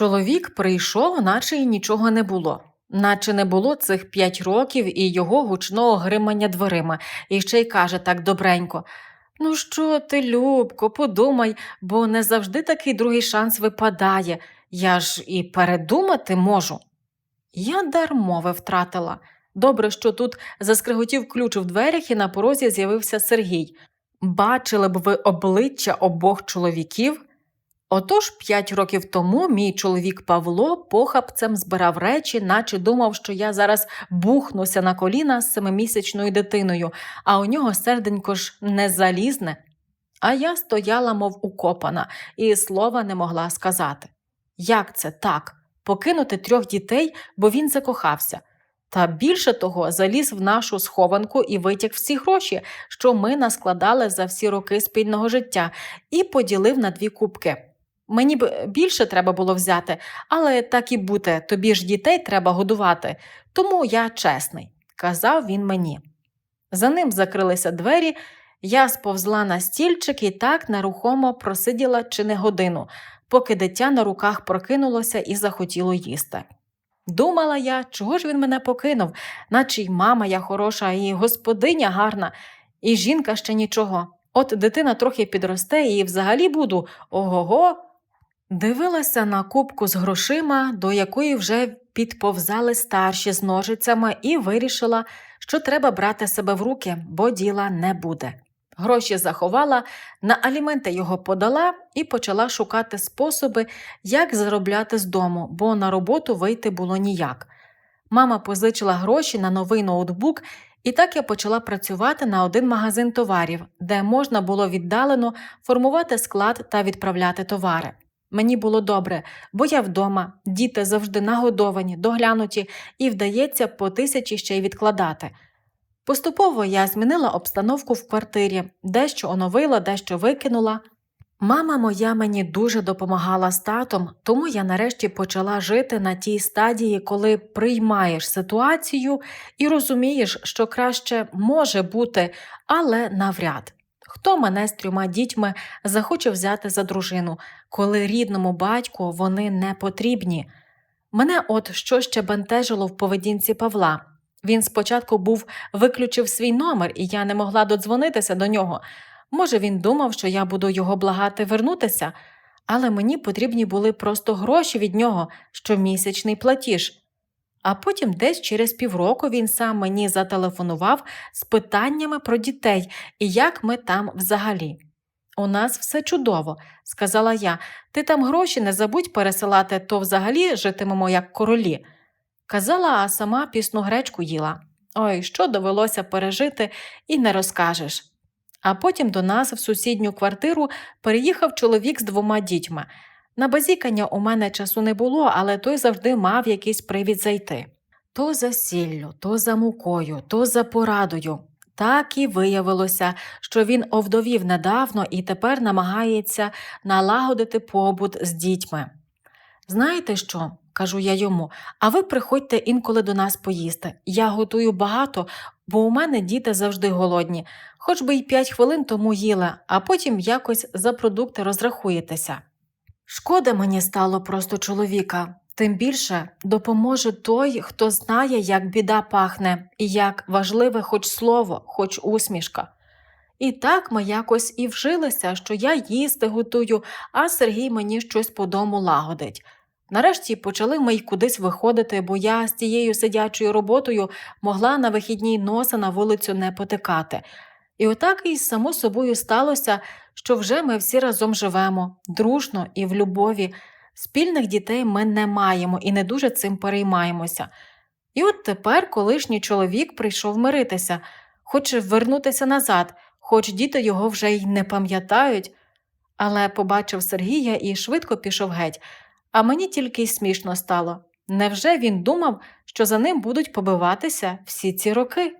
Чоловік прийшов, наче й нічого не було. Наче не було цих п'ять років і його гучного гримання дверима, і ще й каже так добренько. Ну що ти, Любко, подумай, бо не завжди такий другий шанс випадає. Я ж і передумати можу. Я дар мови втратила. Добре, що тут заскриготів ключ в дверях і на порозі з'явився Сергій. Бачили б ви обличчя обох чоловіків? Отож, п'ять років тому мій чоловік Павло похапцем збирав речі, наче думав, що я зараз бухнуся на коліна з семимісячною дитиною, а у нього серденько ж не залізне. А я стояла, мов укопана, і слова не могла сказати. Як це так? Покинути трьох дітей, бо він закохався. Та більше того, заліз в нашу схованку і витяг всі гроші, що ми наскладали за всі роки спільного життя, і поділив на дві кубки. Мені б більше треба було взяти, але так і бути, тобі ж дітей треба годувати, тому я чесний, казав він мені. За ним закрилися двері, я сповзла на стільчик і так нерухомо просиділа чи не годину, поки дитя на руках прокинулося і захотіло їсти. Думала я, чого ж він мене покинув, наче й мама я хороша, і господиня гарна, і жінка ще нічого. От дитина трохи підросте і взагалі буду ого-го. Дивилася на кубку з грошима, до якої вже підповзали старші з ножицями, і вирішила, що треба брати себе в руки, бо діла не буде. Гроші заховала, на аліменти його подала і почала шукати способи, як заробляти з дому, бо на роботу вийти було ніяк. Мама позичила гроші на новий ноутбук, і так я почала працювати на один магазин товарів, де можна було віддалено формувати склад та відправляти товари. Мені було добре, бо я вдома, діти завжди нагодовані, доглянуті, і вдається по тисячі ще й відкладати. Поступово я змінила обстановку в квартирі, дещо оновила, дещо викинула. Мама моя мені дуже допомагала з татом, тому я нарешті почала жити на тій стадії, коли приймаєш ситуацію і розумієш, що краще може бути, але навряд. Хто мене з трьома дітьми захоче взяти за дружину, коли рідному батьку вони не потрібні? Мене от що ще бентежило в поведінці Павла. Він спочатку був виключив свій номер, і я не могла додзвонитися до нього. Може, він думав, що я буду його благати вернутися, але мені потрібні були просто гроші від нього, щомісячний платіж. А потім десь через півроку він сам мені зателефонував з питаннями про дітей і як ми там взагалі. У нас все чудово, сказала я. Ти там гроші не забудь пересилати, то взагалі житимемо як королі. Казала, а сама пісну гречку їла. Ой, що довелося пережити, і не розкажеш. А потім до нас в сусідню квартиру переїхав чоловік з двома дітьми. На базікання у мене часу не було, але той завжди мав якийсь привід зайти. То за сіллю, то за мукою, то за порадою. Так і виявилося, що він овдовів недавно і тепер намагається налагодити побут з дітьми. Знаєте що? кажу я йому, а ви приходьте інколи до нас поїсти. Я готую багато, бо у мене діти завжди голодні, хоч би й п'ять хвилин тому їла, а потім якось за продукти розрахуєтеся. Шкода мені стало просто чоловіка, тим більше допоможе той, хто знає, як біда пахне, і як важливе хоч слово, хоч усмішка. І так ми якось і вжилися, що я їсти готую, а Сергій мені щось по дому лагодить. Нарешті почали ми й кудись виходити, бо я з тією сидячою роботою могла на вихідній носа на вулицю не потикати. І отак і само собою сталося, що вже ми всі разом живемо, дружно і в любові. Спільних дітей ми не маємо і не дуже цим переймаємося. І от тепер колишній чоловік прийшов миритися, хоче вернутися назад, хоч діти його вже й не пам'ятають. Але побачив Сергія і швидко пішов геть, а мені тільки й смішно стало. Невже він думав, що за ним будуть побиватися всі ці роки?